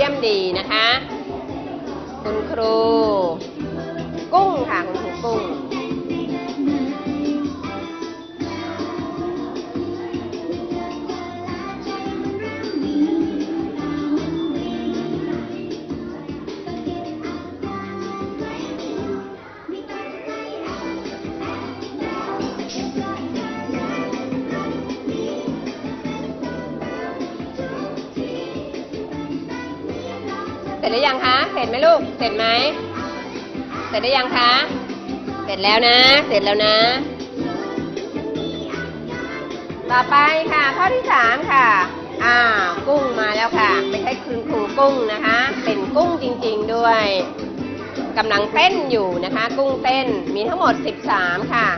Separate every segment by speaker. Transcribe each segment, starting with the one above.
Speaker 1: เยี่ยมดีนะคะ คุณครู กุ้งค่ะ คุณครูกุ้ง ร็จหรือยังคะ เสร็จไหมลูก เสร็จไหม เสร็จหรือยังคะ เสร็จแล้วนะ เสร็จแล้วนะ ต่อไปค่ะ ข้อที่สามค่ะ อ่า กุ้งมาแล้วค่ะ ไม่ใช่คุณครูกุ้งนะคะ เป็นกุ้งจริงๆด้วยกำลังเต้นอยู่นะคะ กุ้งเต้น มีทั้งหมด 13 ค่ะ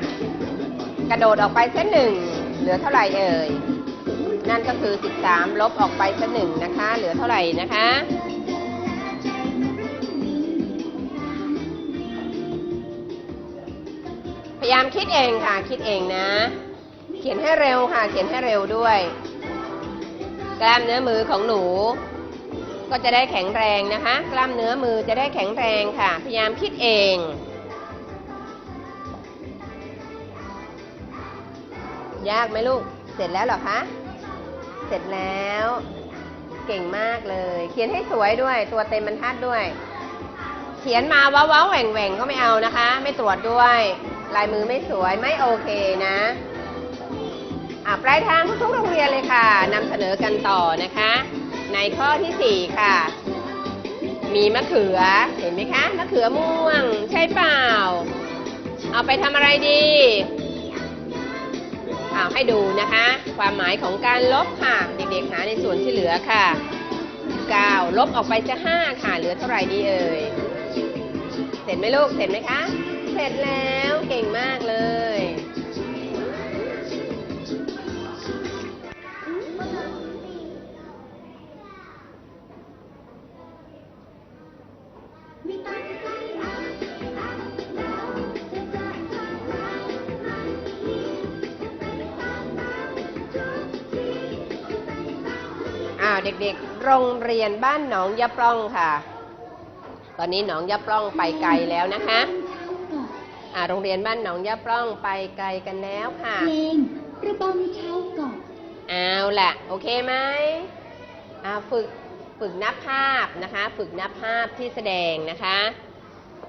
Speaker 1: กระโดดออกไปเส้นหนึ่ง เหลือเท่าไหร่เอ่ย นั่นก็คือ 13 ลบออกไปเส้นหนึ่งนะคะ เหลือเท่าไหร่นะคะ ยายามคิดเองค่ะ คิดเองนะ เขียนให้เร็วค่ะ เขียนให้เร็วด้วย กล้ามเนื้อมือของหนู ก็จะได้แข็งแรงนะคะ กล้ามเนื้อมือจะได้แข็งแรงค่ะ พยายามคิดเองยากไหมลูก เสร็จแล้วหรอคะ เสร็จแล้ว เก่งมากเลย เขียนให้สวยด้วย ตัวเต็มบรรทัดด้วย เขียนมาว้าๆแหว่งแหว่งก็ไม่เอานะคะ ไม่ตรวจด้วย ลายมือไม่สวยไม่โอเคนะอะปลายทางทุกๆโรงเรียนเลยค่ะนำเสนอกันต่อนะคะ ในข้อที่ 4 ค่ะ มีมะเขือเห็นไหมคะมะเขือม่วงใช่เปล่า เอาไปทำอะไรดีเอาให้ดูนะคะ ความหมายของการลบค่ะ เด็กๆหาในส่วนที่เหลือค่ะ 9 ลบออกไปจะ 5 ค่ะ เหลือเท่าไหร่ดีเอ่ย เสร็จไหมลูก เสร็จไหมคะ ร็จแล้วเก่งมากเลย อ้าวเด็กๆ โรงเรียนบ้านหนองยะปล้องค่ะ ตอนนี้หนองยะปล้องไปไกลแล้วนะคะ อ่าโรงเรียนบ้านหนองยะปล้องไปไกลกันแล้วค่ะ
Speaker 2: เพลงระบำเช้าก่อน
Speaker 1: เอาล่ะ โอเคไหมอ่าฝึกฝึกนับภาพนะคะ ฝึกนับภาพที่แสดงนะคะ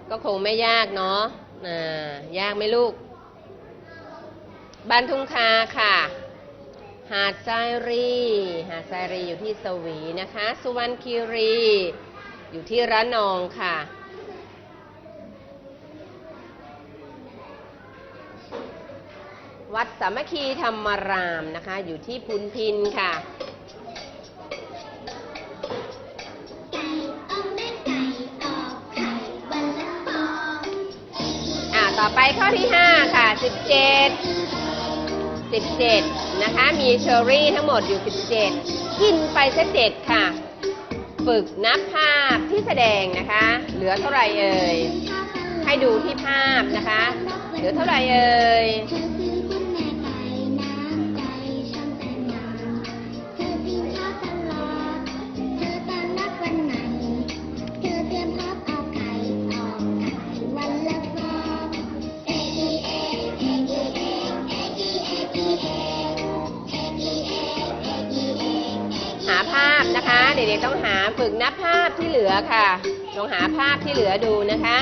Speaker 1: ก็คงไม่ยากเนาะอ่ายากไหมลูก บ้านทุ่งคาค่ะ หาดทรายรี หาดทรายรีอยู่ที่สวีนะคะ สุวรรณคีรี อยู่ที่ระนองค่ะ วัดสามัคคีธรรมรามนะคะ อยู่ที่พุนพินค่ะ
Speaker 2: ไก่ออกแม่ไก่ออกไข่วันละฟอง
Speaker 1: อ่าต่อไปข้อที่ 5 ค่ะ 17 17 นะคะ มีเชอร์รี่ทั้งหมดอยู่ 17 กินไปซะเจ็ดค่ะ ฝึกนับภาพที่แสดงนะคะ เหลือเท่าไหร่เอ่ย ให้ดูที่ภาพนะคะ เหลือเท่าไหร่เอ่ย
Speaker 2: ด็ก
Speaker 1: ๆต้องหาฝึกนับภาพที่เหลือค่ะ ลองหาภาพที่เหลือดูนะคะ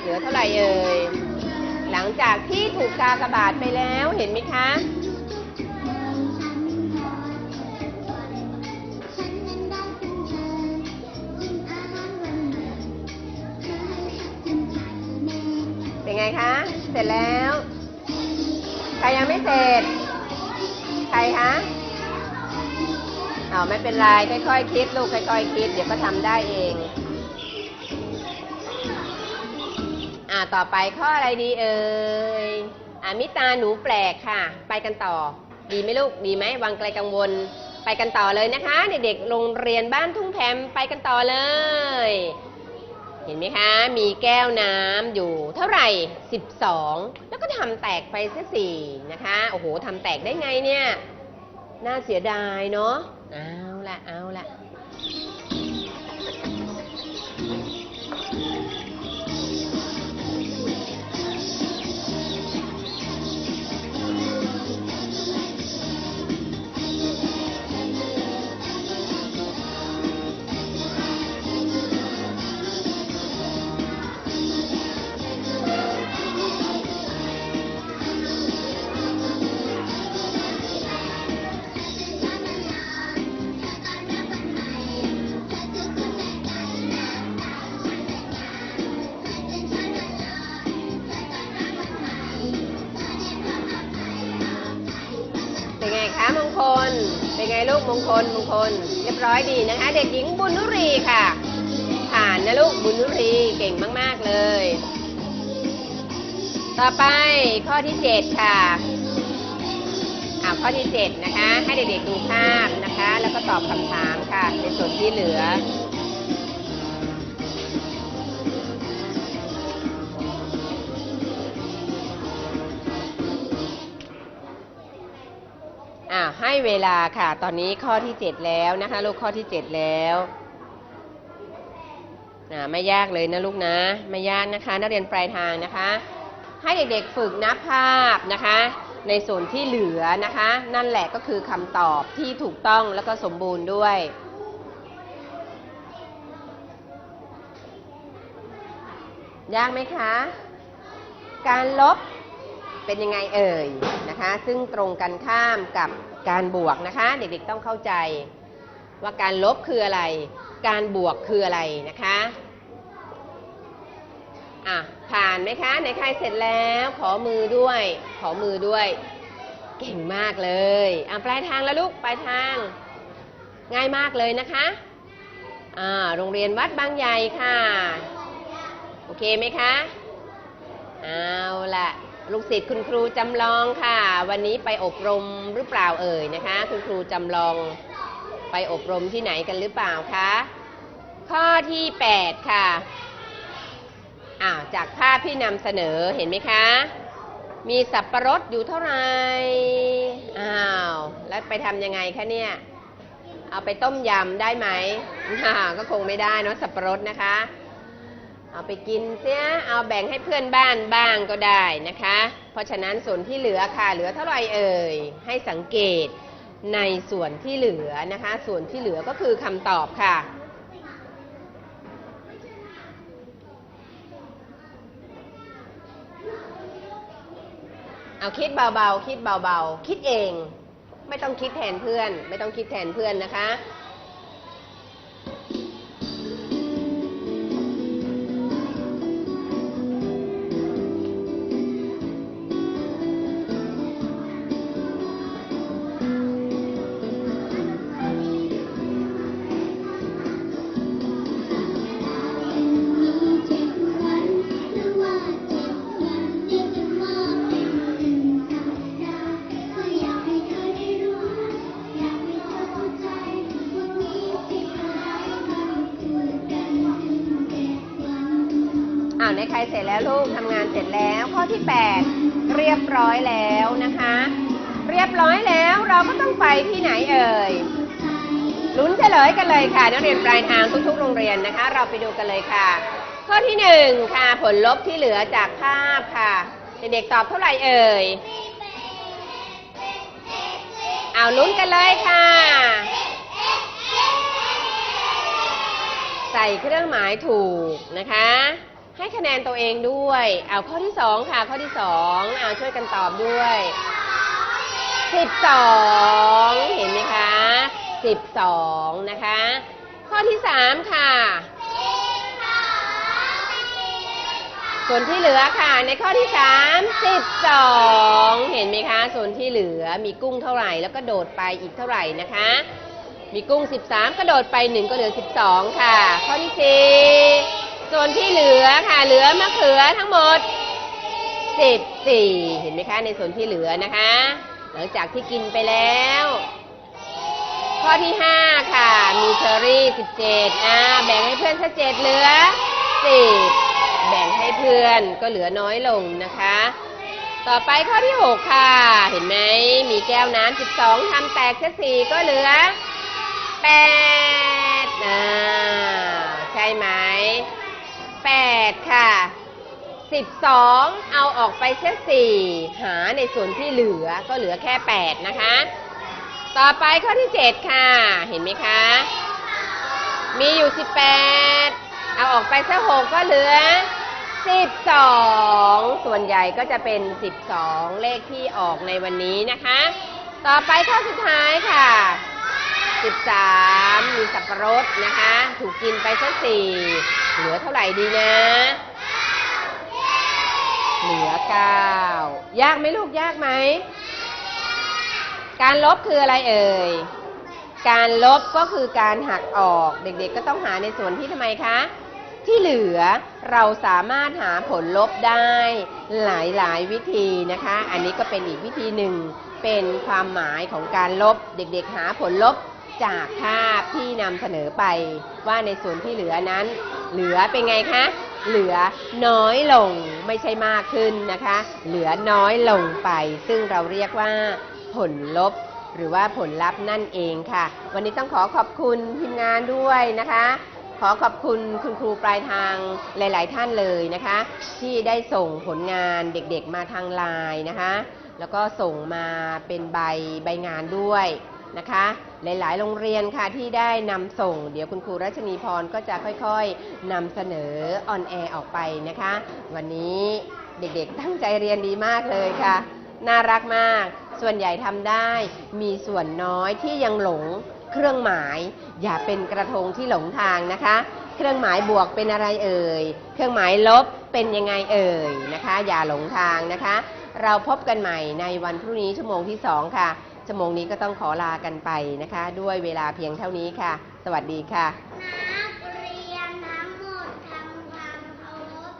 Speaker 1: เหลือเท่าไหร่เอ่ย หลังจากที่ถูกกากบาทไปแล้วเห็นไหมคะ
Speaker 2: เป็นไข่แม่
Speaker 1: เป็นไงคะ เสร็จแล้ว ใครยังไม่เสร็จ ใครคะ ไม่เป็นไรค่อยๆคิดลูกค่อยๆคิด เดี๋ยวก็ทำได้เอง อ่าต่อไปข้ออะไรดีเอ่ยอ่ามิตาหนูแปลกค่ะ ไปกันต่อ ดีไหมลูกดีไหมวางไกลกังวล ไปกันต่อเลยนะคะเด็กๆโรงเรียนบ้านทุ่งแพมไปกันต่อเลย เห็นไหมคะ มีแก้วน้ำอยู่เท่าไหร่ 12 แล้วก็ทำแตกไปซะสี่นะคะโอ้โหทำแตกได้ไงเนี่ย น่าเสียดายเนาะเอาละเอาละ ป็นไงลูกมงคลมงคล เรียบร้อยดีนะคะ เด็กหญิงบุญนุรีค่ะ ผ่านนะลูกบุญนุรีเก่งมาก ๆ เลย ต่อไปข้อที่7ค่ะอ่าข้อที่7นะคะ ให้เด็กๆดูภาพนะคะ แล้วก็ตอบคำถามค่ะในส่วนที่เหลือ อ่าให้เวลาค่ะ ตอนนี้ข้อที่7แล้วนะคะ ลูกข้อที่7แล้วอ่าไม่ยากเลยนะลูกนะ ไม่ยากนะคะ นักเรียนปลายทางนะคะ ให้เด็กๆฝึกนับภาพนะคะ ในส่วนที่เหลือนะคะ นั่นแหละก็คือคำตอบที่ถูกต้องแล้วก็สมบูรณ์ด้วยยากไหมคะ การลบ เป็นยังไงเอ่ยนะคะ ซึ่งตรงกันข้ามกับการบวกนะคะ เด็กๆต้องเข้าใจว่าการลบคืออะไร การบวกคืออะไรนะคะอะผ่านไหมคะไหนใครเสร็จแล้วขอมือด้วย ขอมือด้วย เก่งมากเลยอะปลายทางแล้วลูกปลายทาง ง่ายมากเลยนะคะอ่าโรงเรียนวัดบางใหญ่ค่ะ โอเคไหมคะ เอาละ ลูกศิษย์คุณครูจำลองค่ะ วันนี้ไปอบรมหรือเปล่าเอ่ยนะคะ คุณครูจำลองไปอบรมที่ไหนกันหรือเปล่าคะข้อที่ 8 ค่ะอ้าวจากภาพที่นำเสนอเห็นไหมคะ มีสับประรดอยู่เท่าไหร่อ้าวแล้วไปทำยังไงคะเนี่ย เอาไปต้มยำได้ไหมอ่าก็คงไม่ได้เนาะสับประรดนะคะ เอาไปกินเสียเอาแบ่งให้เพื่อนบ้านบ้างก็ได้นะคะ เพราะฉะนั้นส่วนที่เหลือค่ะ เหลือเท่าไหร่เอ่ย ให้สังเกตในส่วนที่เหลือนะคะ ส่วนที่เหลือก็คือคำตอบค่ะเอาคิดเบาๆ คิดเบาๆ คิดเอง ไม่ต้องคิดแทนเพื่อน ไม่ต้องคิดแทนเพื่อนนะคะ
Speaker 2: เสร็จ
Speaker 1: แล้วลูกทำงานเสร็จแล้ว ข้อที่ 8 เรียบร้อยแล้วนะคะ เรียบร้อยแล้วเราก็ต้องไปที่ไหนเอ่ยลุ้นเฉลยกันเลยค่ะ นักเรียนปลายทางทุกๆ โรงเรียนนะคะ เราไปดูกันเลยค่ะ ข้อที่หนึ่งค่ะผลลบที่เหลือจากภาพค่ะเด็กๆตอบเท่าไหร่เอ่ยเอาลุ้นกันเลยค่ะ ใส่เครื่องหมายถูกนะคะ ให้คะแนนตัวเองด้วยเอาข้อที่สองค่ะ ข้อที่สองเอาช่วยกันตอบด้วยสิบสองเห็นไหมคะสิบสองนะคะ ข้อที่สามค่ะส่วนที่เหลือค่ะ ในข้อที่สามสิบสองเห็นไหมคะ ส่วนที่เหลือมีกุ้งเท่าไหร่ แล้วก็โดดไปอีกเท่าไหร่นะคะ มีกุ้ง13กระโดดไป1ก็เหลือ12ค่ะ ข้อที่4 ส่วนที่เหลือค่ะ เหลือมะเขือทั้งหมด 14 เห็นไหมคะ ในส่วนที่เหลือนะคะ หลังจากที่กินไปแล้ว ข้อที่ 5 ค่ะ มีเชอรี่ 17 อ่า แบ่งให้เพื่อนซะ7เจ็ดเหลือ 10 แบ่งให้เพื่อนก็เหลือน้อยลงนะคะ ต่อไปข้อที่ 6 ค่ะ เห็นไหม มีแก้วน้ำ12ทำแตกซะ4ก็เหลือ8อ่า ใช่ไหม 8 ค่ะ 12 เอาออกไปเสีย4หาในส่วนที่เหลือก็เหลือแค่ 8 นะคะ ต่อไปข้อที่ 7 ค่ะ เห็นไหมคะ มีอยู่ 18 เอาออกไปสัก6ก็เหลือ 12 ส่วนใหญ่ก็จะเป็น 12 เลขที่ออกในวันนี้นะคะ ต่อไปข้อสุดท้ายค่ะ 13 มีสับปะรดนะคะ ถูกกินไปสักสี่เหลือเท่าไหร่ดีนะ เหลือ 9 ยากไหมลูกยากไหม การลบคืออะไรเอ่ย การลบก็คือการหักออก เด็กๆก็ต้องหาในส่วนที่ทำไมคะ ที่เหลือเราสามารถหาผลลบได้หลายๆวิธีนะคะ อันนี้ก็เป็นอีกวิธีหนึ่งเป็นความหมายของการลบเด็กๆหาผลลบ จากภาพที่นำเสนอไปว่าในส่วนที่เหลือนั้น เหลือเป็นไงคะ เหลือน้อยลงไม่ใช่มากขึ้นนะคะ เหลือน้อยลงไป ซึ่งเราเรียกว่า ผลลบ หรือว่าผลลัพธ์นั่นเองค่ะ วันนี้ต้องขอขอบคุณทีมงานด้วยนะคะขอขอบคุณคุณครูปลายทางหลาย ๆ ท่านเลยนะคะ ที่ได้ส่งผลงานเด็กๆมาทางไลน์นะคะ แล้วก็ส่งมาเป็นใบใบงานด้วย นะคะ หลาย ๆ โรงเรียนค่ะที่ได้นำส่ง เดี๋ยวคุณครูรัชนีพรก็จะค่อย ๆนำเสนอออนแอร์ออกไปนะคะ วันนี้เด็ก ๆ ตั้งใจเรียนดีมากเลยค่ะ น่ารักมาก ส่วนใหญ่ทำได้ มีส่วนน้อยที่ยังหลงเครื่องหมาย อย่าเป็นกระทงที่หลงทางนะคะ เครื่องหมายบวกเป็นอะไรเอ่ย เครื่องหมายลบเป็นยังไงเอ่ยนะคะ อย่าหลงทางนะคะ เราพบกันใหม่ในวันพรุ่งนี้ชั่วโมงที่ 2 ค่ะ ชั่วโมงนี้ก็ต้องขอลากันไปนะคะ ด้วยเวลาเพียงเท่านี้ค่ะ สวัสดีค่ะ
Speaker 2: นักเรียนทั้งหมดทำความเคารพ